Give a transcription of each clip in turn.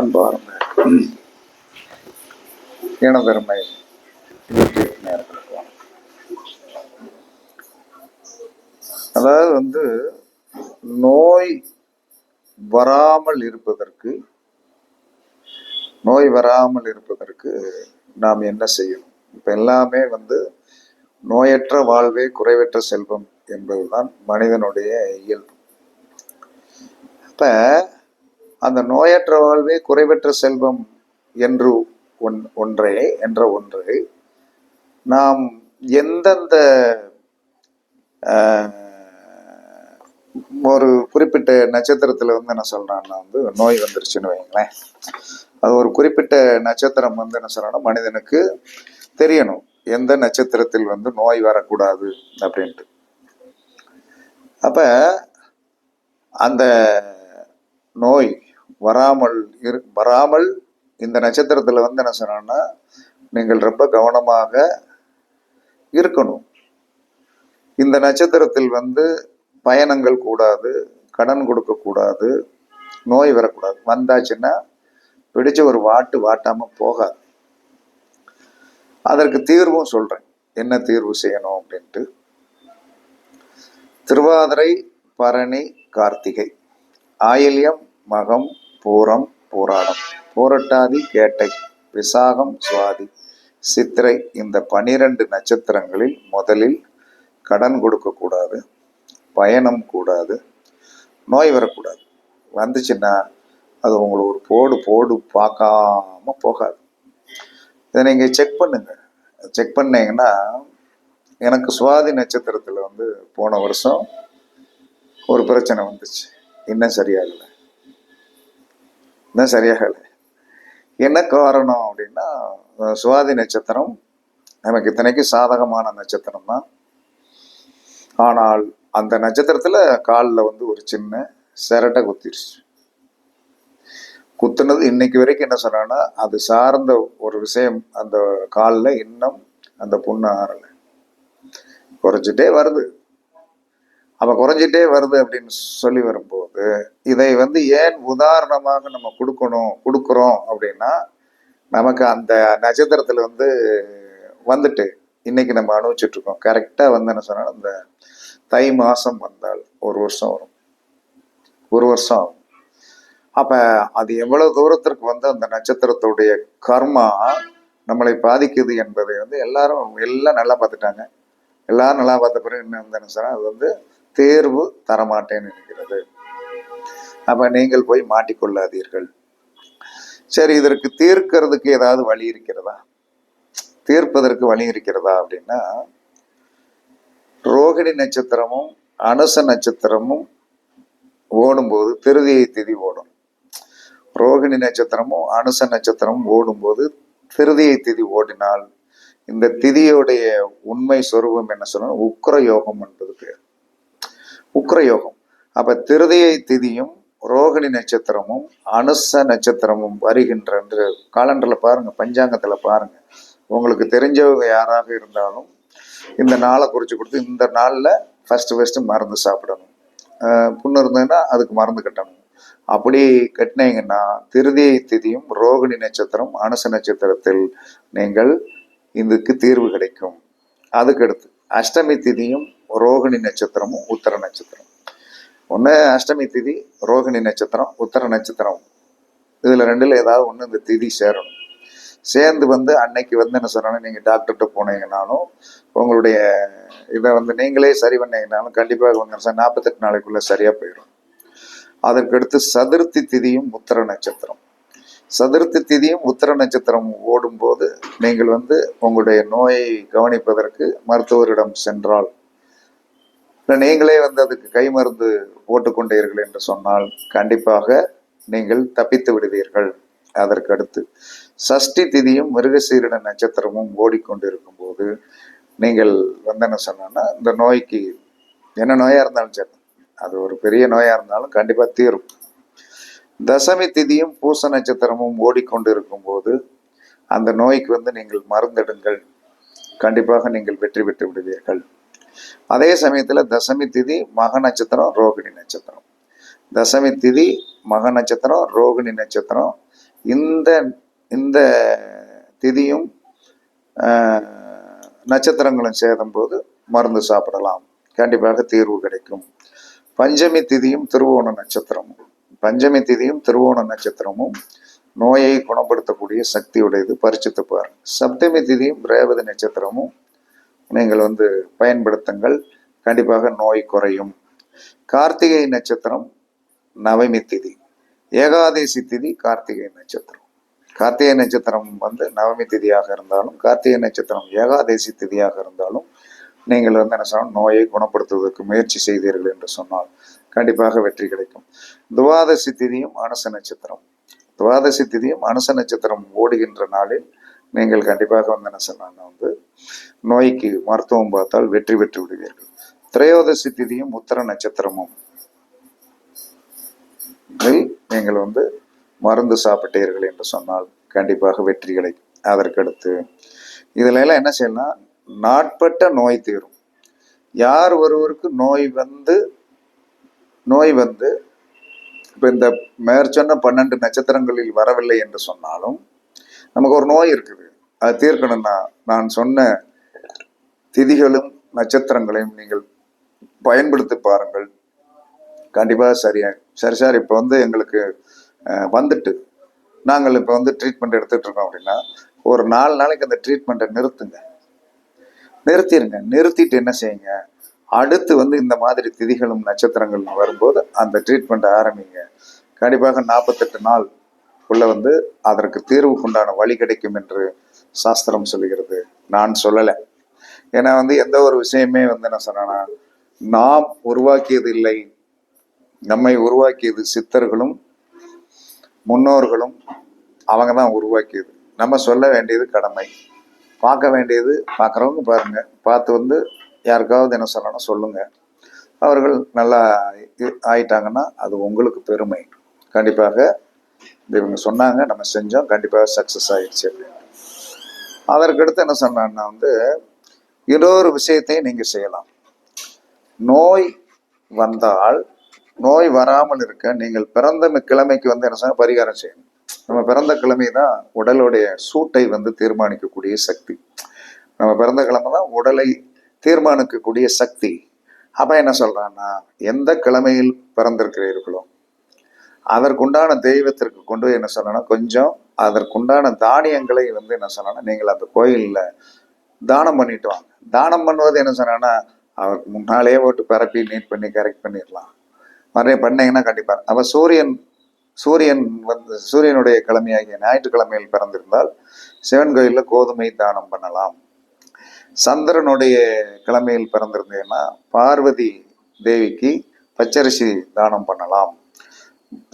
அன்பார்ந்த இனப்பெருமை. யூடியூப் அதாவது வந்து நோய் வராமல் இருப்பதற்கு நோய் வராமல் இருப்பதற்கு நாம் என்ன செய்யணும்? இப்போ எல்லாமே வந்து நோயற்ற வாழ்வே குறைவற்ற செல்வம் என்பதுதான் மனிதனுடைய இயல்பு. அப்ப அந்த நோயற்ற வாழ்வே குறைவற்ற செல்வம் என்று ஒன் ஒன்றே என்ற ஒன்று. நாம் எந்தெந்த ஒரு குறிப்பிட்ட நட்சத்திரத்தில் வந்து என்ன சொல்கிறான்னா வந்து நோய் வந்துருச்சுன்னு வைங்களேன். அது ஒரு குறிப்பிட்ட நட்சத்திரம் வந்து என்ன சொல்றாங்கன்னா மனிதனுக்கு தெரியணும். எந்த நட்சத்திரத்தில் வந்து நோய் வரக்கூடாது அப்படின்ட்டு. அப்போ அந்த நோய் வராமல் இரு வராமல் இந்த நட்சத்திரத்தில் வந்து என்ன சொன்னோன்னா நீங்கள் ரொம்ப கவனமாக இருக்கணும். இந்த நட்சத்திரத்தில் வந்து பயணங்கள் கூடாது கடன் கொடுக்கக்கூடாது நோய் வரக்கூடாது. வந்தாச்சுன்னா பிடிச்ச ஒரு வாட்டு வாட்டாமல் போகாது. அதற்கு தீர்வும் சொல்கிறேன் என்ன தீர்வு செய்யணும் அப்படின்ட்டு. திருவாதிரை பரணி கார்த்திகை. ஆயில்யம் மகம் பூரம் பூராடம். பூரட்டாதி கேட்டை விசாகம் சுவாதி. சித்திரை இந்த பனிரெண்டு நட்சத்திரங்களில் முதலில் கடன் கொடுக்கக்கூடாது பயணம் கூடாது நோய் வரக்கூடாது. வந்துச்சுன்னா அது உங்களை ஒரு போடு போடு பார்க்காம போகாது. இதை நீங்கள் செக் பண்ணுங்க. செக் பண்ணீங்கன்னா எனக்கு சுவாதி நட்சத்திரத்தில் வந்து போன வருஷம் ஒரு பிரச்சனை வந்துச்சு. இன்னும் சரியாகலை. தான் சரியாகலை என்ன காரணம் அப்படின்னா சுவாதி நட்சத்திரம் நமக்கு இத்தனைக்கு சாதகமான நட்சத்திரம் தான். ஆனால் அந்த நட்சத்திரத்தில் காலில் வந்து ஒரு சின்ன சிரட்டை குத்திருச்சு. குத்துனது இன்னைக்கு வரைக்கும் என்ன சொன்னான்னா அது சார்ந்த ஒரு விஷயம் அந்த காலில் இன்னும் அந்த புண்ணு ஆறலை. குறைஞ்சிட்டே வருது. அப்போ குறைஞ்சிட்டே வருது அப்படின்னு சொல்லி வரும்போது இதை வந்து ஏன் உதாரணமாக நம்ம கொடுக்கணும் கொடுக்குறோம் அப்படின்னா நமக்கு அந்த நட்சத்திரத்துல வந்து வந்துட்டு இன்னைக்கு நம்ம அனுபவிச்சுட்டு இருக்கோம். கரெக்டா வந்து என்ன சொன்னால் இந்த தை மாசம் வந்தால் ஒரு வருஷம் வரும். ஒரு வருஷம் ஆகும். அப்ப அது எவ்வளவு தூரத்திற்கு வந்து அந்த நட்சத்திரத்துடைய கர்மா நம்மளை பாதிக்குது என்பதை வந்து எல்லாரும் எல்லாம் நல்லா பார்த்துட்டாங்க. எல்லாரும் நல்லா பார்த்த பிறகு என்ன வந்து என்ன சொன்னா அது வந்து தேர்வு தரமாட்டேன்னு நினைக்கிறது அப்போ நீங்கள் போய் மாட்டிக்கொள்ளாதீர்கள். சரி இதற்கு தீர்க்கிறதுக்கு ஏதாவது வழி இருக்கிறதா? தீர்ப்பதற்கு வழி இருக்கிறதா அப்படின்னா ரோகிணி நட்சத்திரமும் அனுச நட்சத்திரமும் ஓடும்போது திருதியை திதி ஓடும். ரோகிணி நட்சத்திரமும் அனுச நட்சத்திரமும் ஓடும்போது திருதியை திதி ஓடினால் இந்த திதியுடைய உண்மை சொரூபம் என்ன சொல்லணும்? உக்ர யோகம் என்பது பேர். உக்ர யோகம் அப்ப திருதியை திதியும் ரோகிணி நட்சத்திரமும் அனுச நட்சத்திரமும் வருகின்ற காலண்டரில் பாருங்கள் பஞ்சாங்கத்தில் பாருங்கள் உங்களுக்கு தெரிஞ்சவங்க யாராக இருந்தாலும் இந்த நாளை குறித்து கொடுத்து இந்த நாளில் ஃபஸ்ட்டு ஃபஸ்ட்டு மருந்து சாப்பிடணும். புண்ணு இருந்ததுன்னா அதுக்கு மருந்து கட்டணும். அப்படி கட்டினீங்கன்னா திருதியை திதியும் ரோகிணி நட்சத்திரம் அனுச நட்சத்திரத்தில் நீங்கள் இதுக்கு தீர்வு கிடைக்கும். அதுக்கடுத்து அஷ்டமி திதியும் ரோகிணி நட்சத்திரமும் உத்தர நட்சத்திரம். ஒன்று அஷ்டமி திதி ரோகிணி நட்சத்திரம் உத்தர நட்சத்திரம். இதில் ரெண்டில் ஏதாவது ஒன்று இந்த திதி சேரணும். சேர்ந்து வந்து அன்னைக்கு வந்து என்ன சொன்னாலும் நீங்கள் டாக்டர்கிட்ட போனீங்கனாலும் உங்களுடைய இதை வந்து நீங்களே சரி பண்ணீங்கனாலும் கண்டிப்பாக வந்து நாற்பத்தெட்டு நாளைக்குள்ளே சரியாக போயிடும். அதற்கடுத்து சதுர்த்தி திதியும் உத்தர நட்சத்திரம். சதுர்த்தி திதியும் உத்தர நட்சத்திரம் ஓடும்போது நீங்கள் வந்து உங்களுடைய நோயை கவனிப்பதற்கு மருத்துவரிடம் சென்றால் நீங்களே வந்து அதுக்கு கை மருந்து போட்டுக்கொண்டீர்கள் என்று சொன்னால் கண்டிப்பாக நீங்கள் தப்பித்து விடுவீர்கள். அதற்கு அடுத்து சஷ்டி திதியும் மிருகசீரிட நட்சத்திரமும் ஓடிக்கொண்டிருக்கும் போது நீங்கள் வந்து என்ன சொன்னா இந்த நோய்க்கு என்ன நோயா இருந்தாலும் சரி அது ஒரு பெரிய நோயா இருந்தாலும் கண்டிப்பா தீரும். தசமி திதியும் பூச நட்சத்திரமும் ஓடிக்கொண்டிருக்கும் போது அந்த நோய்க்கு வந்து நீங்கள் மருந்தெடுங்கள். கண்டிப்பாக நீங்கள் வெற்றி பெற்று விடுவீர்கள். அதே சமயத்துல தசமி திதி மக நட்சத்திரம் ரோகிணி நட்சத்திரம். தசமி திதி மக நட்சத்திரம் ரோகிணி நட்சத்திரம். இந்த இந்த திதியும் நட்சத்திரங்களும் சேதம் போது மருந்து சாப்பிடலாம். கண்டிப்பாக தீர்வு கிடைக்கும். பஞ்சமி திதியும் திருவோண நட்சத்திரமும். பஞ்சமி திதியும் திருவோண நட்சத்திரமும் நோயை குணப்படுத்தக்கூடிய சக்தியுடையது. பரிச்சுத்து பாருங்க. சப்தமி திதியும் ரேவதி நட்சத்திரமும் நீங்கள் வந்து பயன்படுத்துங்கள். கண்டிப்பாக நோய் குறையும். கார்த்திகை நட்சத்திரம் நவமி திதி. ஏகாதசி திதி கார்த்திகை நட்சத்திரம். கார்த்திகை நட்சத்திரம் வந்து நவமி திதியாக இருந்தாலும் கார்த்திகை நட்சத்திரம் ஏகாதசி திதியாக இருந்தாலும் நீங்கள் வந்து என்ன சொன்னால் நோயை குணப்படுத்துவதற்கு முயற்சி செய்தீர்கள் என்று சொன்னால் கண்டிப்பாக வெற்றி கிடைக்கும். துவாதசி திதியும் அனுச நட்சத்திரம். துவாதசி திதியும் அனுச நட்சத்திரம் ஓடுகின்ற நாளில் நீங்கள் கண்டிப்பாக வந்து என்ன சொன்னாங்க வந்து நோய்க்கு மருத்துவம் பார்த்தால் வெற்றி பெற்று விடுவீர்கள். திரையோதசி திதியும் உத்தர நட்சத்திரமும். இதில் நீங்கள் வந்து மருந்து சாப்பிட்டீர்கள் என்று சொன்னால் கண்டிப்பாக வெற்றி கிடைக்கும் அதற்கடுத்து. இதுல எல்லாம் என்ன செய்யலாம் நாட்பட்ட நோய் தீரும். யார் ஒருவருக்கு நோய் வந்து நோய் வந்து இப்போ இந்த மேற்சொன்ன பன்னெண்டு நட்சத்திரங்களில் வரவில்லை என்று சொன்னாலும் நமக்கு ஒரு நோய் இருக்குது. அதை தீர்க்கணும்னா நான் சொன்ன திதிகளும் நட்சத்திரங்களையும் நீங்கள் பயன்படுத்தி பாருங்கள். கண்டிப்பாக சரியா சரி சார் இப்போ வந்து எங்களுக்கு வந்துட்டு நாங்கள் இப்போ வந்து ட்ரீட்மெண்ட் எடுத்துகிட்டு இருக்கோம் அப்படின்னா ஒரு நாலு நாளைக்கு அந்த ட்ரீட்மெண்ட்டை நிறுத்துங்க. நிறுத்திடுங்க நிறுத்திட்டு என்ன செய்யுங்க? அடுத்து வந்து இந்த மாதிரி திதிகளும் நட்சத்திரங்களும் வரும்போது அந்த ட்ரீட்மெண்ட்டை ஆரம்பிங்க. கண்டிப்பாக நாற்பத்தெட்டு நாள் உள்ள வந்து அதற்கு தீர்வுக்குண்டான வழி கிடைக்கும் என்று சாஸ்திரம் சொல்லுகிறது. நான் சொல்லலை. ஏன்னா வந்து எந்த ஒரு விஷயமே வந்து என்ன சொன்னேன்னா நாம் உருவாக்கியது இல்லை. நம்மை உருவாக்கியது சித்தர்களும் முன்னோர்களும் அவங்க தான் உருவாக்கியது. நம்ம சொல்ல வேண்டியது கடமை. பார்க்க வேண்டியது பார்க்குறவங்க பாருங்க. பார்த்து வந்து யாருக்காவது என்ன சொல்லணும் சொல்லுங்க. அவர்கள் நல்லா ஆயிட்டாங்கன்னா அது உங்களுக்கு பெருமை. கண்டிப்பாக இவங்க சொன்னாங்க நம்ம செஞ்சோம் கண்டிப்பாக சக்ஸஸ் ஆயிடுச்சு அப்படின்னு. அதற்கடுத்து என்ன சொன்னான்னா வந்து இன்னொரு விஷயத்தையும் நீங்கள் செய்யலாம். நோய் வந்தால் நோய் வராமல் இருக்க நீங்கள் பிறந்த கிழமைக்கு வந்து என்ன சொன்னா பரிகாரம் செய்யணும். நம்ம பிறந்த கிழமை தான் உடலுடைய சூட்டை வந்து தீர்மானிக்கக்கூடிய சக்தி. நம்ம பிறந்த கிழமை தான் உடலை தீர்மானிக்கக்கூடிய சக்தி. அப்போ என்ன சொல்கிறான்னா எந்த கிழமையில் பிறந்திருக்கிறீர்களோ அதற்குண்டான தெய்வத்திற்கு கொண்டு போய் என்ன சொல்லணும் கொஞ்சம் அதற்குண்டான தானியங்களை வந்து என்ன சொல்லணும் நீங்கள் அந்த கோயிலில் தானம் பண்ணிட்டு வாங்க. தானம் பண்ணுவது என்ன சொன்னா அவருக்கு முன்னாலே போட்டு பரப்பி நீட் பண்ணி கரெக்ட் பண்ணிடலாம். நிறைய பண்ணீங்கன்னா கண்டிப்பாக அப்போ சூரியன் சூரியன் வந்து சூரியனுடைய கிழமையாகிய ஞாயிற்றுக்கிழமையில் பிறந்திருந்தால் சிவன் கோயிலில் கோதுமை தானம் பண்ணலாம். சந்திரனுடைய கிழமையில் பிறந்திருந்தீங்கன்னா பார்வதி தேவிக்கு பச்சரிசி தானம் பண்ணலாம்.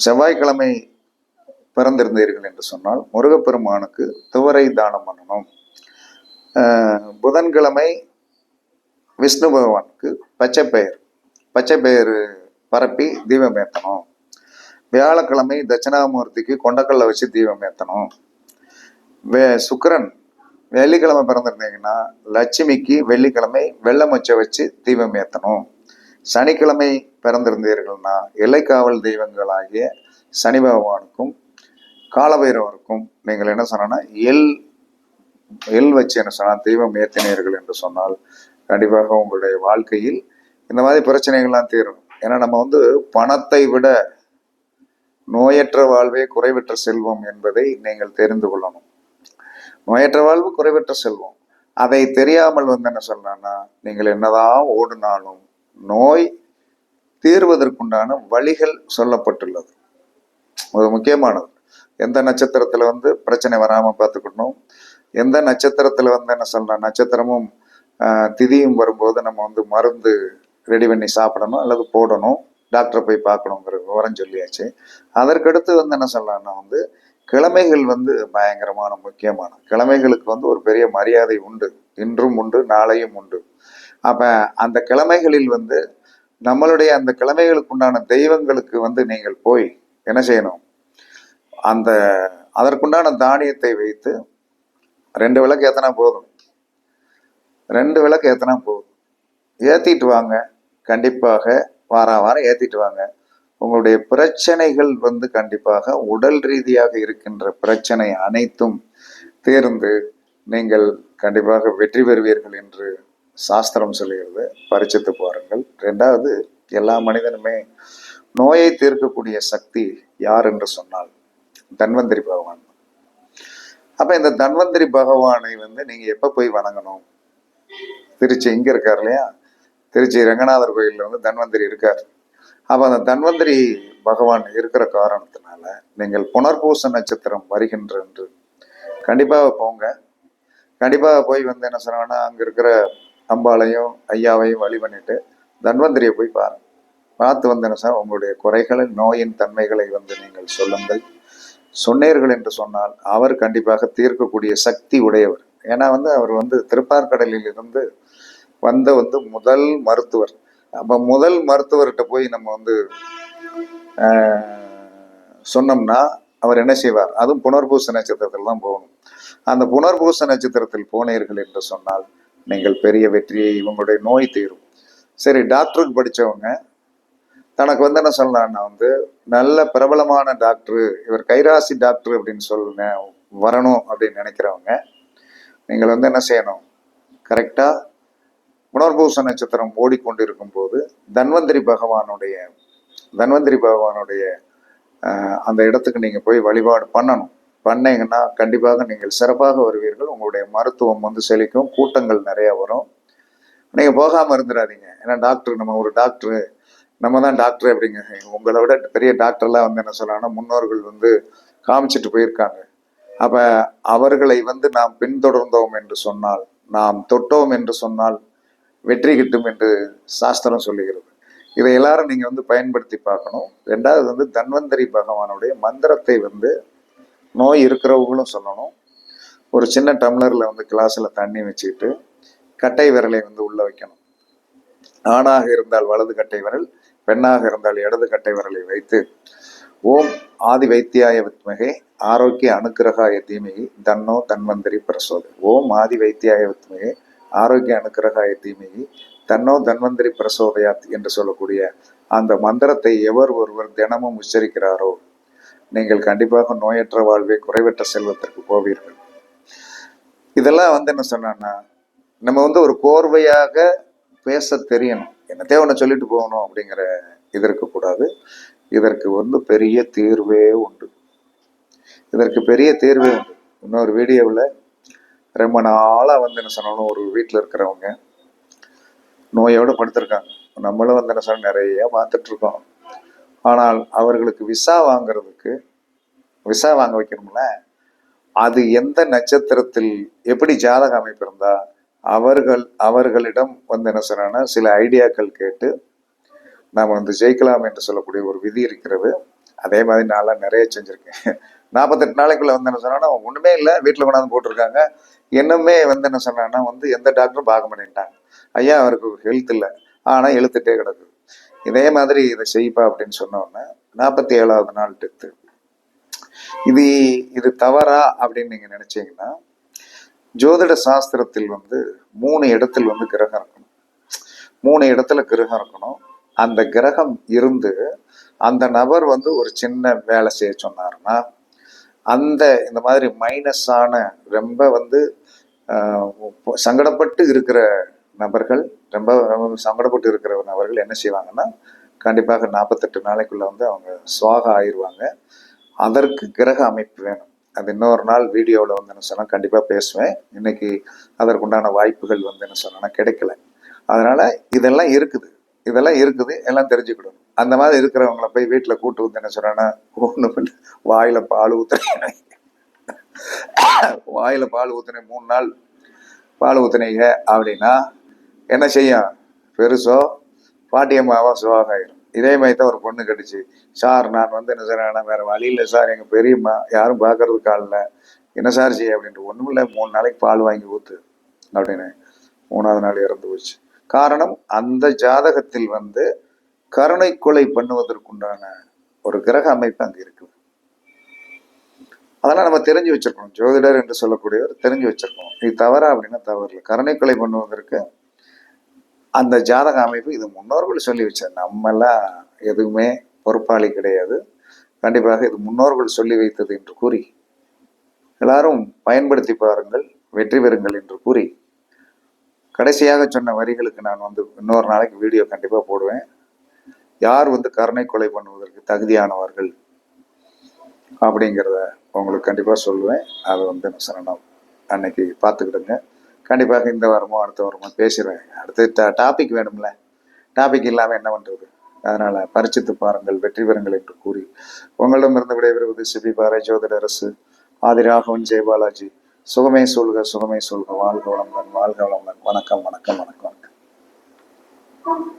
செவ்வாய்க்கிழமை பிறந்திருந்தீர்கள் என்று சொன்னால் முருகப்பெருமானுக்கு துவரை தானம் பண்ணணும். புதன்கிழமை விஷ்ணு பகவானுக்கு பச்சை பயிர் பச்சை பயிர் பரப்பி தீபம் ஏற்றணும் வியாழக்கிழமை தட்சிணாமூர்த்திக்கு கொண்டக்கல்ல வச்சு தீபம் ஏற்றணும் வே சுக்கிரன் வெள்ளிக்கிழமை பிறந்திருந்தீங்கன்னா லட்சுமிக்கு வெள்ளிக்கிழமை வெள்ளை மொச்சை வச்சு தீபம் ஏற்றணும் சனிக்கிழமை பிறந்திருந்தீர்கள்னா எல்லைக்காவல் தெய்வங்களாகிய சனி பகவானுக்கும் காலபைரவருக்கும் நீங்கள் என்ன சொன்னா எல் எல் வச்சு என்ன சொன்னால் தெய்வம் ஏற்றினீர்கள் என்று சொன்னால் கண்டிப்பாக உங்களுடைய வாழ்க்கையில் இந்த மாதிரி பிரச்சனைகள்லாம் தீரும். ஏன்னா நம்ம வந்து பணத்தை விட நோயற்ற வாழ்வே குறைவற்ற செல்வம் என்பதை நீங்கள் தெரிந்து கொள்ளணும். நோயற்ற வாழ்வு குறைவற்ற செல்வம். அதை தெரியாமல் வந்து என்ன சொல்லணும்னா நீங்கள் என்னதான் ஓடினாலும் நோய் தீர்வதற்குண்டான வழிகள் சொல்லப்பட்டுள்ளது. அது முக்கியமானது. எந்த நட்சத்திரத்துல வந்து பிரச்சனை வராமல் பார்த்துக்கணும். எந்த நட்சத்திரத்துல வந்து என்ன சொல்லலாம் நட்சத்திரமும் திதியும் வரும்போது நம்ம வந்து மருந்து ரெடி பண்ணி சாப்பிடணும் அல்லது போடணும். டாக்டரை போய் பார்க்கணுங்கிற விவரம் சொல்லியாச்சு. அதற்கடுத்து வந்து என்ன சொல்லலாம்னா வந்து கிழமைகள் வந்து பயங்கரமான முக்கியமான கிழமைகளுக்கு வந்து ஒரு பெரிய மரியாதை உண்டு. இன்றும் உண்டு நாளையும் உண்டு. அப்போ அந்த கிழமைகளில் வந்து நம்மளுடைய அந்த கிழமைகளுக்கு உண்டான தெய்வங்களுக்கு வந்து நீங்கள் போய் என்ன செய்யணும்? அந்த அதற்குண்டான தானியத்தை வைத்து ரெண்டு விளக்கு ஏற்றினா போதும். ரெண்டு விளக்கு ஏற்றினா போதும். ஏற்றிட்டு வாங்க. கண்டிப்பாக வார வாரம் ஏற்றிட்டு வாங்க. உங்களுடைய பிரச்சனைகள் வந்து கண்டிப்பாக உடல் ரீதியாக இருக்கின்ற பிரச்சனை அனைத்தும் தேர்ந்து நீங்கள் கண்டிப்பாக வெற்றி பெறுவீர்கள் என்று சாஸ்திரம் சொல்லுகிறது பரிச்சத்து பாருங்கள். ரெண்டாவது எல்லா மனிதனுமே நோயை தீர்க்கக்கூடிய சக்தி யார் என்று சொன்னால் தன்வந்திரி பகவான். அப்ப இந்த தன்வந்திரி பகவானை வந்து நீங்க எப்ப போய் வணங்கணும்? திருச்சி இங்க இருக்கார் இல்லையா? திருச்சி ரங்கநாதர் கோயில்ல வந்து தன்வந்திரி இருக்கார். அப்ப அந்த தன்வந்திரி பகவான் இருக்கிற காரணத்தினால நீங்கள் புனர்பூச நட்சத்திரம் வருகின்ற என்று கண்டிப்பாக போங்க. கண்டிப்பாக போய் வந்து என்ன சொன்னாங்கன்னா அங்கே இருக்கிற அம்பாளையும் ஐயாவையும் வழி பண்ணிட்டு தன்வந்திரியை போய் பாருங்க பார்த்து வந்தேன சார் உங்களுடைய குறைகளை நோயின் தன்மைகளை வந்து நீங்கள் சொல்லுங்கள். சொன்னீர்கள் என்று சொன்னால் அவர் கண்டிப்பாக தீர்க்கக்கூடிய சக்தி உடையவர். ஏன்னா வந்து அவர் வந்து திருப்பார்கடலில் இருந்து வந்த வந்து முதல் மருத்துவர். அப்போ முதல் மருத்துவர்கிட்ட போய் நம்ம வந்து சொன்னோம்னா அவர் என்ன செய்வார்? அதுவும் புனர்பூச நட்சத்திரத்தில் தான் போகணும். அந்த புனர்பூச நட்சத்திரத்தில் போனீர்கள் என்று சொன்னால் நீங்கள் பெரிய வெற்றியை இவங்களுடைய நோய் தீரும். சரி டாக்டருக்கு படித்தவங்க தனக்கு வந்து என்ன சொல்லலாம்னா வந்து நல்ல பிரபலமான டாக்டர் இவர் கைராசி டாக்டர் அப்படின்னு சொல்லுங்க வரணும் அப்படின்னு நினைக்கிறவங்க நீங்கள் வந்து என்ன செய்யணும்? கரெக்டாக புனர்பூச நட்சத்திரம் ஓடிக்கொண்டிருக்கும் போது தன்வந்திரி பகவானுடைய தன்வந்திரி பகவானுடைய அந்த இடத்துக்கு நீங்கள் போய் வழிபாடு பண்ணணும். பண்ணீங்கன்னா கண்டிப்பாக நீங்கள் சிறப்பாக வருவீர்கள். உங்களுடைய மருத்துவம் வந்து செழிக்கும். கூட்டங்கள் நிறைய வரும். நீங்கள் போகாமல் இருந்துடாதீங்க ஏன்னா டாக்டர் நம்ம ஒரு டாக்டர் நம்ம தான் டாக்டர் அப்படிங்க. உங்களை விட பெரிய டாக்டர்லாம் வந்து என்ன சொல்லலாம்னா முன்னோர்கள் வந்து காமிச்சிட்டு போயிருக்காங்க. அப்போ அவர்களை வந்து நாம் பின்தொடர்ந்தோம் என்று சொன்னால் நாம் தொட்டோம் என்று சொன்னால் வெற்றி கிட்டும் என்று சாஸ்திரம் சொல்லுகிறது. இதை எல்லாரும் நீங்கள் வந்து பயன்படுத்தி பார்க்கணும். ரெண்டாவது வந்து தன்வந்தரி பகவானுடைய மந்திரத்தை வந்து நோய் இருக்கிறவங்களும் சொல்லணும். ஒரு சின்ன டம்ளரில் வந்து கிளாஸில் தண்ணி வச்சுக்கிட்டு கட்டை விரலை வந்து உள்ளே வைக்கணும். ஆணாக இருந்தால் வலது கட்டை விரல் பெண்ணாக இருந்தால் இடது கட்டை விரலை வைத்து ஓம் ஆதி வைத்தியாய வித்மகே ஆரோக்கிய அனுக்கிரகாய தீமகி தன்னோ தன்வந்தரி பிரசோதி. ஓம் ஆதி வைத்தியாய வித்மகே ஆரோக்கிய அனுக்கிரகாய தீமகி தன்னோ தன்வந்தரி பிரசோதயாத் என்று சொல்லக்கூடிய அந்த மந்திரத்தை எவர் ஒருவர் தினமும் உச்சரிக்கிறாரோ நீங்கள் கண்டிப்பாக நோயற்ற வாழ்வை குறைவற்ற செல்வத்திற்கு போவீர்கள். இதெல்லாம் வந்து என்ன சொன்னான்னா நம்ம வந்து ஒரு கோர்வையாக பேச தெரியணும். என்னத்தையோ ஒன்று சொல்லிட்டு போகணும் அப்படிங்கிற இது இருக்கக்கூடாது. இதற்கு வந்து பெரிய தீர்வே உண்டு. இதற்கு பெரிய தீர்வே உண்டு. இன்னொரு வீடியோவில் ரொம்ப நாளாக வந்து என்ன சொன்னாலும் ஒரு வீட்டில் இருக்கிறவங்க நோயோடு படுத்திருக்காங்க. நம்மளும் வந்து என்ன சொன்ன நிறைய பார்த்துட்ருக்கோம் ஆனால் அவர்களுக்கு விசா வாங்கிறதுக்கு விசா வாங்க வைக்கணும்ல? அது எந்த நட்சத்திரத்தில் எப்படி ஜாதக அமைப்பு இருந்தா அவர்கள் அவர்களிடம் வந்து என்ன சொன்னா சில ஐடியாக்கள் கேட்டு நாம் வந்து ஜெயிக்கலாம் என்று சொல்லக்கூடிய ஒரு விதி இருக்கிறது. அதே மாதிரி நான்லாம் நிறைய செஞ்சுருக்கேன். நாற்பத்தெட்டு நாளைக்குள்ளே வந்து என்ன சொன்னா ஒன்றுமே இல்லை வீட்டில் கொண்டாந்து போட்டிருக்காங்க. இன்னுமே வந்து என்ன சொன்னான்னா வந்து எந்த டாக்டரும் பார்க்க மாட்டேன்ட்டாங்க. ஐயா அவருக்கு ஹெல்த் இல்லை. ஆனால் எழுத்துட்டே கிடக்குது. இதே மாதிரி இதை செய்ப்பா அப்படின்னு சொன்னோன்னே நாற்பத்தி ஏழாவது நாள் டெத்து. இது இது தவறா அப்படின்னு நீங்க நினைச்சீங்கன்னா ஜோதிட சாஸ்திரத்தில் வந்து மூணு இடத்தில் வந்து கிரகம் இருக்கணும். மூணு இடத்துல கிரகம் இருக்கணும். அந்த கிரகம் இருந்து அந்த நபர் வந்து ஒரு சின்ன வேலை செய்ய சொன்னார்னா அந்த இந்த மாதிரி மைனஸான ரொம்ப வந்து சங்கடப்பட்டு இருக்கிற நபர்கள் ரொம்ப ரொம்ப சங்கடப்பட்டு இருக்கிற நபர்கள் என்ன செய்வாங்கன்னா கண்டிப்பாக நாற்பத்தெட்டு நாளைக்குள்ளே வந்து அவங்க சுவாக ஆயிடுவாங்க. அதற்கு கிரக அமைப்பு வேணும். அது இன்னொரு நாள் வீடியோவில் வந்து என்ன சொன்னால் கண்டிப்பாக பேசுவேன். இன்னைக்கு அதற்குண்டான வாய்ப்புகள் வந்து என்ன சொன்னா கிடைக்கல. அதனால் இதெல்லாம் இருக்குது. இதெல்லாம் இருக்குது. எல்லாம் தெரிஞ்சுக்கிடணும். அந்த மாதிரி இருக்கிறவங்கள போய் வீட்டில் கூட்டு வந்து என்ன சொல்றேன்னா ஒன்று பண்ணி. வாயில் பால் ஊத்துறேன். வாயில் பால் ஊத்துனேன் மூணு நாள். பால் ஊற்றுனீங்க அப்படின்னா என்ன செய்யும்? பெருசோ பாட்டியம்மாவோ சுவாகாயிரும் இதே மாதிரி தான் ஒரு பொண்ணு கடிச்சு. சார் நான் வந்து என்ன சார் வேற வழி இல்லை சார். எங்கள் பெரியம்மா யாரும் பார்க்கறதுக்கு ஆள் இல்லை. என்ன சார் செய்ய? அப்படின்ட்டு ஒன்றும் இல்லை. மூணு நாளைக்கு பால் வாங்கி ஊத்து. அப்படின்னு மூணாவது நாள் இறந்து போச்சு. காரணம் அந்த ஜாதகத்தில் வந்து கருணை கொலை பண்ணுவதற்குண்டான ஒரு கிரக அமைப்பு அங்கே இருக்குது. அதெல்லாம் நம்ம தெரிஞ்சு வச்சிருக்கணும். ஜோதிடர் என்று சொல்லக்கூடியவர் தெரிஞ்சு வச்சிருக்கணும். இது தவறா அப்படின்னா தவறு இல்லை. கருணை கொலை பண்ணுவதற்கு அந்த ஜாதக அமைப்பு இது முன்னோர்கள் சொல்லி வச்ச நம்மெல்லாம் எதுவுமே பொறுப்பாளி கிடையாது. கண்டிப்பாக இது முன்னோர்கள் சொல்லி வைத்தது என்று கூறி எல்லாரும் பயன்படுத்தி பாருங்கள் வெற்றி பெறுங்கள் என்று கூறி கடைசியாக சொன்ன வரிகளுக்கு நான் வந்து இன்னொரு நாளைக்கு வீடியோ கண்டிப்பாக போடுவேன். யார் வந்து கருணை கொலை பண்ணுவதற்கு தகுதியானவர்கள் அப்படிங்கிறத உங்களுக்கு கண்டிப்பாக சொல்லுவேன். அதை வந்து சரணம். அன்னைக்கு பார்த்துக்கிடுங்க. கண்டிப்பாக இந்த வாரமோ அடுத்த வாரமோ பேசிடுவேன். அடுத்து டாபிக் வேணும்ல. டாபிக் இல்லாமல் என்ன பண்ணுறது அதனால் பரிச்சித்து பாருங்கள் வெற்றி பெறுங்கள் என்று கூறி உங்களிடமிருந்து விடைபெறுவது சிபி பாறை ஜோதிடரசு ஆதிராகவன் ஜெயபாலாஜி சுகமே சொல்க சுகமே சொல்க. வாழ்க வளமுடன் வாழ்க வளமுடன். வணக்கம் வணக்கம் வணக்கம் வணக்கம்.